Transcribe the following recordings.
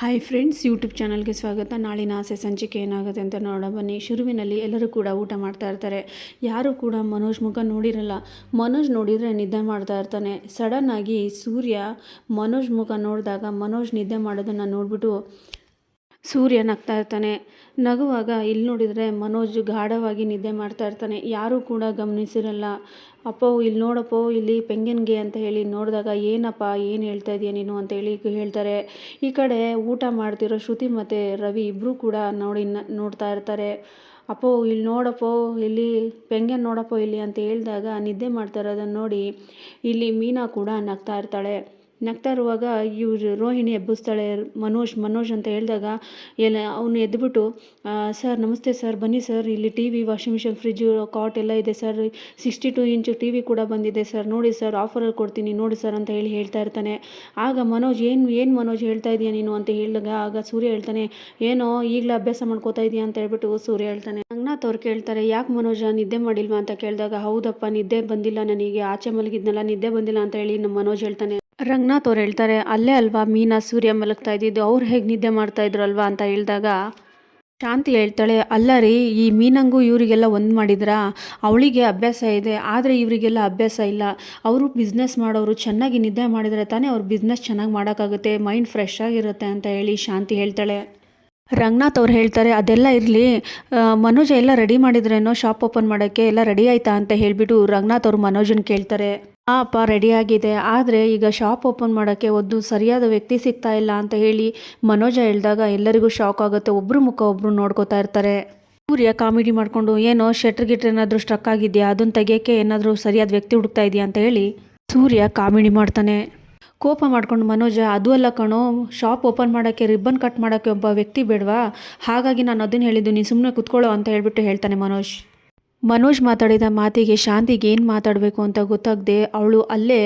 Hi friends YouTube ಚಾನಲ್ಗೆ ಸ್ವಾಗತ. ನಾಳಿನ ಆಸೆ ಸಂಚಿಕೆ ಏನಾಗುತ್ತೆ ಅಂತ ನೋಡೋ ಬನ್ನಿ, ಶುರುವಿನಲ್ಲಿ ಎಲ್ಲರೂ ಕೂಡ ಊಟ ಮಾಡ್ತಾ ಇರ್ತಾರೆ. ಯಾರೂ ಕೂಡ ಮನೋಜ್ ಮುಖ ನೋಡಿರಲ್ಲ. ಮನೋಜ್ ನೋಡಿದರೆ ನಿದ್ದೆ ಮಾಡ್ತಾ ಇರ್ತಾನೆ. ಸಡನ್ನಾಗಿ ಸೂರ್ಯ ಮನೋಜ್ ಮುಖ ನೋಡಿದಾಗ ಮನೋಜ್ ನಿದ್ದೆ ಮಾಡೋದನ್ನು ನೋಡಿಬಿಟ್ಟು ಸೂರ್ಯ ನಗ್ತಾ ಇರ್ತಾನೆ. ನಗುವಾಗ ಇಲ್ಲಿ ನೋಡಿದರೆ ಮನೋಜ್ ಗಾಢವಾಗಿ ನಿದ್ದೆ ಮಾಡ್ತಾ ಇರ್ತಾನೆ. ಯಾರೂ ಕೂಡ ಗಮನಿಸಿರಲ್ಲ. ಅಪ್ಪೋ ಇಲ್ಲಿ ನೋಡಪ್ಪೋ, ಇಲ್ಲಿ ಪೆಂಗನ್ಗೆ ಅಂತ ಹೇಳಿ ನೋಡಿದಾಗ, ಏನಪ್ಪ, ಏನು ಹೇಳ್ತಾ ಇದೀಯ ನೀನು? ಅಂತ ಹೇಳಿ ಹೇಳ್ತಾರೆ. ಈ ಕಡೆ ಊಟ ಮಾಡ್ತಿರೋ ಶ್ರುತಿ ಮತ್ತು ರವಿ ಇಬ್ಬರೂ ಕೂಡ ನೋಡಿ ನೋಡ್ತಾ ಇರ್ತಾರೆ. ಅಪ್ಪೋ ಇಲ್ಲಿ ನೋಡಪ್ಪೋ, ಇಲ್ಲಿ ಪೆಂಗನ್ ನೋಡಪ್ಪೋ, ಇಲ್ಲಿ ಅಂತ ಹೇಳಿದಾಗ, ನಿದ್ದೆ ಮಾಡ್ತಾ ಇರೋದನ್ನು ನೋಡಿ ಇಲ್ಲಿ ಮೀನಾ ಕೂಡ ನಗ್ತಾ ಇರ್ತಾಳೆ. ನಗ್ತಾ ಇರುವಾಗ ಇವರು ರೋಹಿಣಿ ಎಬ್ಬಿಸ್ತಾಳೆ ಮನೋಜ್ ಮನೋಜ್ ಅಂತ ಹೇಳಿದಾಗ ಎಲ್ಲ ಅವನು ಎದ್ದುಬಿಟ್ಟು ಸರ್, ನಮಸ್ತೆ ಸರ್, ಬನ್ನಿ ಸರ್, ಇಲ್ಲಿ T V, washing machine fridge cot ಎಲ್ಲ ಇದೆ sir, sixty two inch T V ಕೂಡ ಬಂದಿದೆ ಸರ್, ನೋಡಿ ಸರ್, ಆಫರಲ್ಲಿ ಕೊಡ್ತೀನಿ, ನೋಡಿ ಸರ್ ಅಂತ ಹೇಳಿ ಹೇಳ್ತಾ ಇರ್ತಾನೆ. ಆಗ ಮನೋಜ್, ಏನು ಏನು ಮನೋಜ್ ಹೇಳ್ತಾ ಇದೀಯ ನೀನು? ಅಂತ ಹೇಳಿದಾಗ ಆಗ ಸೂರ್ಯ ಹೇಳ್ತಾನೆ, ಏನೋ, ಈಗಲೇ ಅಭ್ಯಾಸ ಮಾಡ್ಕೋತಾ ಇದೀಯ? ಅಂತ ಹೇಳ್ಬಿಟ್ಟು ಸೂರ್ಯ ಹೇಳ್ತಾನೆ. ರಂಗನಾಥ್ ಅವ್ರು ಕೇಳ್ತಾರೆ, ಯಾಕೆ ಮನೋಜ, ನಿದ್ದೆ ಮಾಡಿಲ್ವಾ? ಅಂತ ಕೇಳಿದಾಗ, ಹೌದಪ್ಪ, ನಿದ್ದೆ ಬಂದಿಲ್ಲ, ನನಗೆ ಆಚೆ ಮಲಗಿದ್ನಲ್ಲ, ನಿದ್ದೆ ಬಂದಿಲ್ಲ ಅಂತ ಹೇಳಿ ನಮ್ಮ ಮನೋಜ್ ಹೇಳ್ತಾನೆ. ರಂಗನಾಥ್ ಅವ್ರು ಹೇಳ್ತಾರೆ, ಅಲ್ಲೇ ಅಲ್ವಾ ಮೀನಾ ಸೂರ್ಯ ಮಲಗ್ತಾ ಇದ್ದಿದ್ದು, ಅವ್ರು ಹೇಗೆ ನಿದ್ದೆ ಮಾಡ್ತಾ ಇದ್ರಲ್ವಾ? ಅಂತ ಹೇಳಿದಾಗ, ಶಾಂತಿ ಹೇಳ್ತಾಳೆ, ಅಲ್ಲ ರೀ, ಈ ಮೀನಂಗೂ ಇವರಿಗೆಲ್ಲ ಒಂದು ಮಾಡಿದ್ರಾ? ಅವಳಿಗೆ ಅಭ್ಯಾಸ ಇದೆ, ಆದರೆ ಇವರಿಗೆಲ್ಲ ಅಭ್ಯಾಸ ಇಲ್ಲ. ಅವರು ಬಿಸ್ನೆಸ್ ಮಾಡೋರು ಚೆನ್ನಾಗಿ ನಿದ್ದೆ ಮಾಡಿದರೆ ತಾನೇ ಅವ್ರು ಬಿಸ್ನೆಸ್ ಚೆನ್ನಾಗಿ ಮಾಡೋಕ್ಕಾಗುತ್ತೆ ಮೈಂಡ್ ಫ್ರೆಶ್ ಆಗಿರುತ್ತೆ ಅಂತ ಹೇಳಿ ಶಾಂತಿ ಹೇಳ್ತಾಳೆ. ರಂಗನಾಥ್ ಅವ್ರು ಹೇಳ್ತಾರೆ, ಅದೆಲ್ಲ ಇರಲಿ ಮನೋಜ ಎಲ್ಲ ರೆಡಿ ಮಾಡಿದ್ರೇನೋ ಶಾಪ್ ಓಪನ್ ಮಾಡೋಕ್ಕೆ ಎಲ್ಲ ರೆಡಿ ಆಯ್ತಾ? ಅಂತ ಹೇಳಿಬಿಟ್ಟು ರಂಗನಾಥ್ ಅವರು ಮನೋಜನ್ ಕೇಳ್ತಾರೆ. ಆ, ಅಪ್ಪ ರೆಡಿಯಾಗಿದೆ ಆದರೆ ಈಗ ಶಾಪ್ ಓಪನ್ ಮಾಡೋಕ್ಕೆ ಒಂದು ಸರಿಯಾದ ವ್ಯಕ್ತಿ ಸಿಗ್ತಾ ಇಲ್ಲ ಅಂತ ಹೇಳಿ ಮನೋಜ ಹೇಳಿದಾಗ ಎಲ್ಲರಿಗೂ ಶಾಕ್ ಆಗುತ್ತೆ. ಒಬ್ಬರು ಮುಖ ಒಬ್ಬರು ನೋಡ್ಕೋತಾ ಇರ್ತಾರೆ. ಸೂರ್ಯ ಕಾಮಿಡಿ ಮಾಡಿಕೊಂಡು, ಏನೋ ಶೆಟ್ರ್ ಗಿಟ್ರ್ ಏನಾದರೂ ಸ್ಟ್ರಕ್ ಆಗಿದೆಯಾ? ಅದನ್ನು ತೆಗಿಯೋಕ್ಕೆ ಏನಾದರೂ ಸರಿಯಾದ ವ್ಯಕ್ತಿ ಹುಡುಕ್ತಾ ಇದೆಯಾ? ಅಂತ ಹೇಳಿ ಸೂರ್ಯ ಕಾಮಿಡಿ ಮಾಡ್ತಾನೆ. ಕೋಪ ಮಾಡ್ಕೊಂಡು, ಮನೋಜ, ಅದು ಅಲ್ಲ ಕಣೋ. ಶಾಪ್ ಓಪನ್ ಮಾಡೋಕ್ಕೆ ರಿಬ್ಬನ್ ಕಟ್ ಮಾಡೋಕ್ಕೆ ಒಬ್ಬ ವ್ಯಕ್ತಿ ಬೇಡವಾ? ಹಾಗಾಗಿ ನಾನು ಅದನ್ನು ಹೇಳಿದ್ದು, ನೀನು ಸುಮ್ಮನೆ ಕುತ್ಕೊಳ್ಳೋ ಅಂತ ಹೇಳ್ಬಿಟ್ಟು ಹೇಳ್ತಾನೆ ಮನೋಜ್. ಮನೋಜ್ ಮಾತಾಡಿದ ಮಾತಿಗೆ ಶಾಂತಿಗೆ ಏನು ಮಾತಾಡಬೇಕು ಅಂತ ಗೊತ್ತಾಗದೆ ಅವಳು ಅಲ್ಲೇ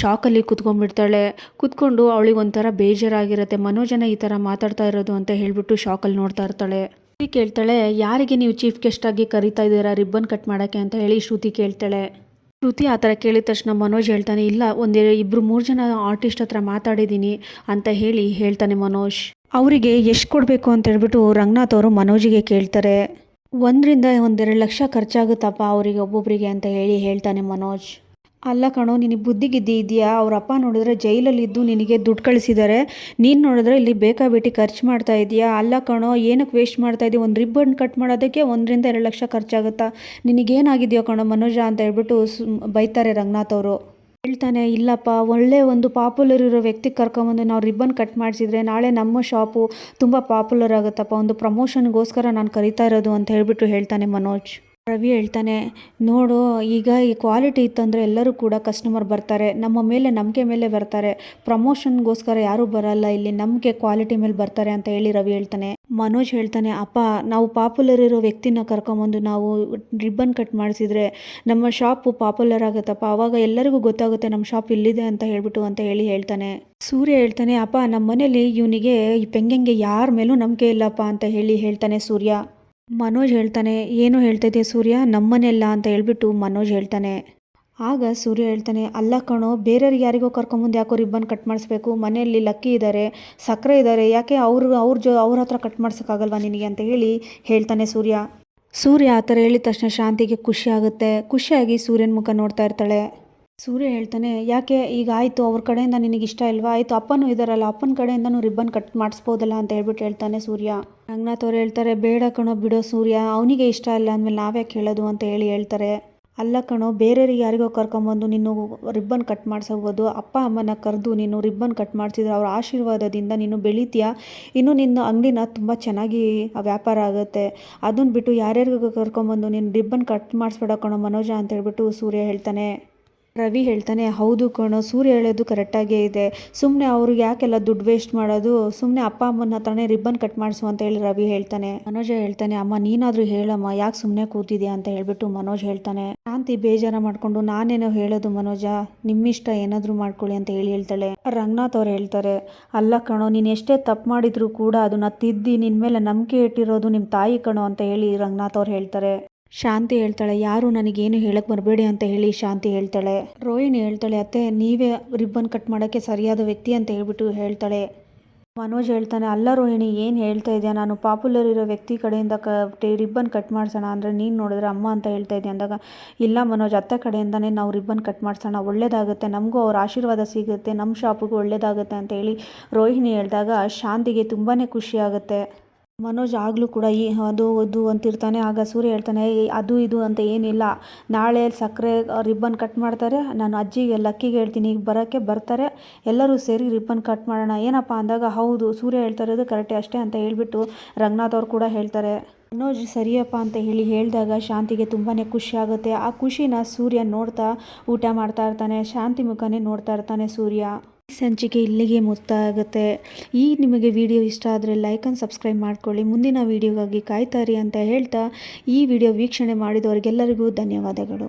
ಶಾಕಲ್ಲಿ ಕುತ್ಕೊಂಡ್ಬಿಡ್ತಾಳೆ. ಕುತ್ಕೊಂಡು ಅವಳಿಗೆ ಒಂಥರ ಬೇಜಾರಾಗಿರುತ್ತೆ. ಮನೋಜನ ಈ ಥರ ಮಾತಾಡ್ತಾ ಇರೋದು ಅಂತ ಹೇಳಿಬಿಟ್ಟು ಶಾಕಲ್ಲಿ ನೋಡ್ತಾ ಇರ್ತಾಳೆ. ಶ್ರುತಿ ಕೇಳ್ತಾಳೆ, ಯಾರಿಗೆ ನೀವು ಚೀಫ್ ಆಗಿ ಕರಿತಾ ಇದ್ದೀರಾ? ರಿಬ್ಬನ್ ಕಟ್ ಮಾಡೋಕ್ಕೆ? ಅಂತ ಹೇಳಿ ಶ್ರುತಿ ಕೇಳ್ತಾಳೆ. ಶ್ರುತಿ ಆ ಥರ ಕೇಳಿದ ತಕ್ಷಣ ಮನೋಜ್ ಹೇಳ್ತಾನೆ, ಇಲ್ಲ, ಒಂದೇ ಇಬ್ಬರು ಮೂರು ಜನ ಆರ್ಟಿಸ್ಟ್ ಹತ್ರ ಮಾತಾಡಿದ್ದೀನಿ ಅಂತ ಹೇಳಿ ಹೇಳ್ತಾನೆ ಮನೋಜ್. ಅವರಿಗೆ ಎಷ್ಟು ಕೊಡಬೇಕು ಅಂತ ಹೇಳ್ಬಿಟ್ಟು ರಂಗನಾಥ್ ಅವರು ಮನೋಜಿಗೆ ಕೇಳ್ತಾರೆ. ಒಂದರಿಂದ ಒಂದೆರಡು ಲಕ್ಷ ಖರ್ಚಾಗುತ್ತಪ್ಪ ಅವರಿಗೆ ಒಬ್ಬೊಬ್ಬರಿಗೆ ಅಂತ ಹೇಳಿ ಹೇಳ್ತಾನೆ ಮನೋಜ್. ಅಲ್ಲ ಕಣೋ, ನಿನಗೆ ಬುದ್ಧಿಗಿದ್ದಿ ಇದೆಯಾ? ಅವ್ರ ಅಪ್ಪ ನೋಡಿದ್ರೆ ಜೈಲಲ್ಲಿದ್ದು ನಿನಗೆ ದುಡ್ಡು ಕಳಿಸಿದ್ದಾರೆ ನೀನು ನೋಡಿದ್ರೆ ಇಲ್ಲಿ ಬೇಕಾಬಿಟ್ಟು ಖರ್ಚು ಮಾಡ್ತಾ ಇದೆಯಾ? ಅಲ್ಲ ಕಣೋ ಏನಕ್ಕೆ ವೇಸ್ಟ್ ಮಾಡ್ತಾ ಇದೀಯ ಒಂದು ರಿಬ್ಬನ್ ಕಟ್ ಮಾಡೋದಕ್ಕೆ ಒಂದರಿಂದ ಎರಡು ಲಕ್ಷ ಖರ್ಚಾಗುತ್ತಾ? ನಿನಗೇನಾಗಿದೆಯೋ ಕಣೋ ಮನೋಜ ಅಂತ ಹೇಳ್ಬಿಟ್ಟು ಬೈತಾರೆ ರಂಗನಾಥ್ ಅವರು. ಹೇಳ್ತಾನೆ, ಇಲ್ಲಪ್ಪ, ಒಳ್ಳೆ ಒಂದು ಪಾಪ್ಯುಲರ್ ಇರೋ ವ್ಯಕ್ತಿ ಕರ್ಕೊಂಬಂದು ನಾವು ರಿಬ್ಬನ್ ಕಟ್ ಮಾಡಿಸಿದ್ರೆ ನಾಳೆ ನಮ್ಮ ಶಾಪು ತುಂಬ ಪಾಪ್ಯುಲರ್ ಆಗುತ್ತಪ್ಪ. ಒಂದು ಪ್ರಮೋಷನ್ಗೋಸ್ಕರ ನಾನು ಕರಿತಾ ಇರೋದು ಅಂತ ಹೇಳಿಬಿಟ್ಟು ಹೇಳ್ತಾನೆ ಮನೋಜ್. ರವಿ ಹೇಳ್ತಾನೆ, ನೋಡು, ಈಗ ಈ ಕ್ವಾಲಿಟಿ ಇತ್ತಂದರೆ ಎಲ್ಲರೂ ಕೂಡ ಕಸ್ಟಮರ್ ಬರ್ತಾರೆ. ನಮ್ಮ ಮೇಲೆ ನಂಬಿಕೆ ಮೇಲೆ ಬರ್ತಾರೆ. ಪ್ರಮೋಷನ್ಗೋಸ್ಕರ ಯಾರೂ ಬರಲ್ಲ. ಇಲ್ಲಿ ನಂಬಿಕೆ ಕ್ವಾಲಿಟಿ ಮೇಲೆ ಬರ್ತಾರೆ ಅಂತ ಹೇಳಿ ರವಿ ಹೇಳ್ತಾನೆ. ಮನೋಜ್ ಹೇಳ್ತಾನೆ, ಅಪ್ಪ, ನಾವು ಪಾಪ್ಯುಲರ್ ಇರೋ ವ್ಯಕ್ತಿನ ಕರ್ಕೊಂಬಂದು ನಾವು ರಿಬ್ಬನ್ ಕಟ್ ಮಾಡಿಸಿದ್ರೆ ನಮ್ಮ ಶಾಪು ಪಾಪ್ಯುಲರ್ ಆಗುತ್ತಪ್ಪ. ಅವಾಗ ಎಲ್ಲರಿಗೂ ಗೊತ್ತಾಗುತ್ತೆ ನಮ್ಮ ಶಾಪ್ ಇಲ್ಲಿದೆ ಅಂತ ಹೇಳ್ಬಿಟ್ಟು ಅಂತ ಹೇಳಿ ಹೇಳ್ತಾನೆ. ಸೂರ್ಯ ಹೇಳ್ತಾನೆ, ಅಪ್ಪ ನಮ್ಮ ಮನೇಲಿ ಇವನಿಗೆ ಈ ಪೆಂಗಂಗೆ ಯಾರ ಮೇಲೂ ನಂಬಿಕೆ ಇಲ್ಲಪ್ಪ ಅಂತ ಹೇಳಿ ಹೇಳ್ತಾನೆ ಸೂರ್ಯ. ಮನೋಜ್ ಹೇಳ್ತಾನೆ, ಏನು ಹೇಳ್ತಾ ಸೂರ್ಯ? ನಮ್ಮನೆಲ್ಲ ಅಂತ ಹೇಳ್ಬಿಟ್ಟು ಮನೋಜ್ ಹೇಳ್ತಾನೆ. ಆಗ ಸೂರ್ಯ ಹೇಳ್ತಾನೆ, ಅಲ್ಲ ಕಣೋ ಬೇರೆಯವ್ರಿಗೆ ಯಾರಿಗೋ ಕರ್ಕೊಂಬಂದು ಯಾಕೋ ರಿಬ್ಬನ್ ಕಟ್ ಮಾಡಿಸ್ಬೇಕು? ಮನೆಯಲ್ಲಿ ಲಕ್ಕಿ ಇದ್ದಾರೆ ಸಕ್ಕರೆ ಇದ್ದಾರೆ ಯಾಕೆ ಅವರು, ಅವ್ರ ಜೊ, ಅವ್ರ ಹತ್ರ ಕಟ್ ಮಾಡ್ಸೋಕ್ಕಾಗಲ್ವಾ ನಿನಗೆ? ಅಂತ ಹೇಳಿ ಹೇಳ್ತಾನೆ ಸೂರ್ಯ. ಸೂರ್ಯ ಆ ಥರ ಹೇಳಿದ ತಕ್ಷಣ ಶಾಂತಿಗೆ ಖುಷಿಯಾಗುತ್ತೆ ಖುಷಿಯಾಗಿ ಸೂರ್ಯನ ಮುಖ ನೋಡ್ತಾ ಇರ್ತಾಳೆ. ಸೂರ್ಯ ಹೇಳ್ತಾನೆ, ಯಾಕೆ ಈಗ ಆಯಿತು, ಅವ್ರ ಕಡೆಯಿಂದ ನಿನಗೆ ಇಷ್ಟ ಇಲ್ವಾ? ಆಯಿತು, ಅಪ್ಪನೂ ಇದ್ದಾರಲ್ಲ ಅಪ್ಪನ ಕಡೆಯಿಂದನೂ ರಿಬ್ಬನ್ ಕಟ್ ಮಾಡಿಸ್ಬೋದಲ್ಲ ಅಂತ ಹೇಳ್ಬಿಟ್ಟು ಹೇಳ್ತಾನೆ ಸೂರ್ಯ. ರಂಗನಾಥ್ ಅವ್ರು ಹೇಳ್ತಾರೆ, ಬೇಡ ಕಣೋ ಬಿಡೋ ಸೂರ್ಯ, ಅವನಿಗೆ ಇಷ್ಟ ಇಲ್ಲ, ಅಂದಮೇಲೆ ನಾವ್ಯಾಕೆ ಹೇಳೋದು ಅಂತ ಹೇಳಿ ಹೇಳ್ತಾರೆ. ಅಲ್ಲ ಕಣೋ, ಬೇರೆಯವ್ರಿಗೆ ಯಾರಿಗೋ ಕರ್ಕೊಂಬಂದು ನೀನು ರಿಬ್ಬನ್ ಕಟ್ ಮಾಡಿಸಬಹುದು ಅಪ್ಪ ಅಮ್ಮನ ಕರೆದು ನೀನು ರಿಬ್ಬನ್ ಕಟ್ ಮಾಡಿಸಿದ್ರೆ ಅವ್ರ ಆಶೀರ್ವಾದದಿಂದ ನೀನು ಬೆಳಿತೀಯ? ಇನ್ನು ನಿನ್ನ ಅಂಗಡಿನ ತುಂಬ ಚೆನ್ನಾಗಿ ವ್ಯಾಪಾರ ಆಗುತ್ತೆ, ಅದನ್ನು ಬಿಟ್ಟು ಯಾರ್ಯಾರಿಗೂ ಕರ್ಕೊಂಬಂದು ನೀನು ರಿಬ್ಬನ್ ಕಟ್ ಮಾಡಿಸ್ಬೇಡ ಕಣೋ ಮನೋಜ ಅಂತ ಹೇಳ್ಬಿಟ್ಟು ಸೂರ್ಯ ಹೇಳ್ತಾನೆ. ರವಿ ಹೇಳ್ತಾನೆ, ಹೌದು ಕಣೋ, ಸೂರ್ಯ ಹೇಳೋದು ಕರೆಕ್ಟಾಗೇ ಇದೆ. ಸುಮ್ಮನೆ ಅವ್ರಿಗೆ ಯಾಕೆಲ್ಲ ದುಡ್ಡು ವೇಸ್ಟ್ ಮಾಡೋದು? ಸುಮ್ಮನೆ ಅಪ್ಪ ಅಮ್ಮನ ಹತ್ರನೇ ರಿಬ್ಬನ್ ಕಟ್ ಮಾಡಿಸು ಅಂತ ಹೇಳಿ ರವಿ ಹೇಳ್ತಾನೆ. ಮನೋಜ ಹೇಳ್ತಾನೆ, ಅಮ್ಮ, ನೀನಾದರೂ ಹೇಳಮ್ಮ, ಯಾಕೆ ಸುಮ್ಮನೆ ಕೂತಿದ್ಯಾ? ಅಂತ ಹೇಳ್ಬಿಟ್ಟು ಮನೋಜ್ ಹೇಳ್ತಾನೆ. ಶಾಂತಿ ಬೇಜಾರ ಮಾಡ್ಕೊಂಡು, ನಾನೇನೋ ಹೇಳೋದು ಮನೋಜ, ನಿಮ್ಮಿಷ್ಟ ಏನಾದರೂ ಮಾಡ್ಕೊಳ್ಳಿ ಅಂತ ಹೇಳಿ ಹೇಳ್ತಾಳೆ. ರಂಗನಾಥ್ ಅವ್ರು ಹೇಳ್ತಾರೆ, ಅಲ್ಲ ಕಣೋ, ನೀನು ಎಷ್ಟೇ ತಪ್ಪು ಮಾಡಿದ್ರು ಕೂಡ ಅದನ್ನ ತಿದ್ದಿ ನಿನ್ನ ಮೇಲೆ ನಂಬಿಕೆ ಇಟ್ಟಿರೋದು ನಿಮ್ಮ ತಾಯಿ ಕಣೋ ಅಂತ ಹೇಳಿ ರಂಗನಾಥ್ ಅವ್ರು ಹೇಳ್ತಾರೆ. ಶಾಂತಿ ಹೇಳ್ತಾಳೆ, ಯಾರು ನನಗೇನು ಹೇಳಕ್ಕೆ ಬರಬೇಡಿ ಅಂತ ಹೇಳಿ ಶಾಂತಿ ಹೇಳ್ತಾಳೆ. ರೋಹಿಣಿ ಹೇಳ್ತಾಳೆ, ಅತ್ತೆ, ನೀವೇ ರಿಬ್ಬನ್ ಕಟ್ ಮಾಡೋಕ್ಕೆ ಸರಿಯಾದ ವ್ಯಕ್ತಿ ಅಂತ ಹೇಳ್ಬಿಟ್ಟು ಹೇಳ್ತಾಳೆ. ಮನೋಜ್ ಹೇಳ್ತಾನೆ, ಅಲ್ಲ ರೋಹಿಣಿ, ಏನು ಹೇಳ್ತಾ ಇದೆಯಾ? ನಾನು ಪಾಪ್ಯುಲರ್ ಇರೋ ವ್ಯಕ್ತಿ ಕಡೆಯಿಂದ ಕ ರಿಬ್ಬನ್ ಕಟ್ ಮಾಡಿಸೋಣ ಅಂದರೆ ನೀನು ನೋಡಿದ್ರೆ ಅಮ್ಮ ಅಂತ ಹೇಳ್ತಾ ಇದೆಯಾ? ಅಂದಾಗ, ಇಲ್ಲ ಮನೋಜ್, ಅತ್ತೆ ಕಡೆಯಿಂದನೇ ನಾವು ರಿಬ್ಬನ್ ಕಟ್ ಮಾಡ್ಸೋಣ. ಒಳ್ಳೇದಾಗುತ್ತೆ. ನಮಗೂ ಅವ್ರ ಆಶೀರ್ವಾದ ಸಿಗುತ್ತೆ. ನಮ್ಮ ಶಾಪಿಗೂ ಒಳ್ಳೇದಾಗುತ್ತೆ. ಅಂತ ಹೇಳಿ ರೋಹಿಣಿ ಹೇಳಿದಾಗ, ಶಾಂತಿಗೆ ತುಂಬಾ ಖುಷಿ ಆಗುತ್ತೆ ಮನೋಜ್ ಆಗಲೂ ಕೂಡ ಈ ಅದು ಅದು ಅಂತಿರ್ತಾನೆ. ಆಗ ಸೂರ್ಯ ಹೇಳ್ತಾನೆ "ಏ, ಅದು ಇದು ಅಂತ ಏನಿಲ್ಲ. ನಾಳೆ ಸಕ್ಕರೆ ರಿಬ್ಬನ್ ಕಟ್ ಮಾಡ್ತಾರೆ. ನಾನು ಅಜ್ಜಿಗೆ ಲಕ್ಕಿಗೆ ಹೇಳ್ತೀನಿ ಈಗ ಬರೋಕ್ಕೆ ಬರ್ತಾರೆ. ಎಲ್ಲರೂ ಸೇರಿ ರಿಬ್ಬನ್ ಕಟ್ ಮಾಡೋಣ. ಏನಪ್ಪ ಅಂದಾಗ ಹೌದು ಸೂರ್ಯ ಹೇಳ್ತಾ ಇರೋದು ಕರೆಕ್ಟೇ ಅಷ್ಟೇ ಅಂತ ಹೇಳಿಬಿಟ್ಟು ರಂಗನಾಥ್ ಅವ್ರು ಕೂಡ ಹೇಳ್ತಾರೆ. ಮನೋಜ್ ಸರಿಯಪ್ಪ ಅಂತ ಹೇಳಿ ಹೇಳಿದಾಗ ಶಾಂತಿಗೆ ತುಂಬಾ ಖುಷಿ ಆಗುತ್ತೆ. ಆ ಖುಷಿನ ಸೂರ್ಯ ನೋಡ್ತಾ ಊಟ ಮಾಡ್ತಾ ಇರ್ತಾನೆ ಶಾಂತಿ ಮುಖನೇ ನೋಡ್ತಾ ಇರ್ತಾನೆ ಸೂರ್ಯ. ಸಂಚಿಕೆ ಇಲ್ಲಿಗೆ ಮುತ್ತಾಗುತ್ತೆ ಈ ನಿಮಗೆ ವಿಡಿಯೋ ಇಷ್ಟ ಆದರೆ ಲೈಕ್ ಆ್ಯಂಡ್ ಸಬ್ಸ್ಕ್ರೈಬ್ ಮಾಡ್ಕೊಳ್ಳಿ. ಮುಂದಿನ ವಿಡಿಯೋಗಾಗಿ ಕಾಯ್ತಾರಿ ಅಂತ ಹೇಳ್ತಾ ಈ ವಿಡಿಯೋ ವೀಕ್ಷಣೆ ಮಾಡಿದವರಿಗೆಲ್ಲರಿಗೂ ಧನ್ಯವಾದಗಳು.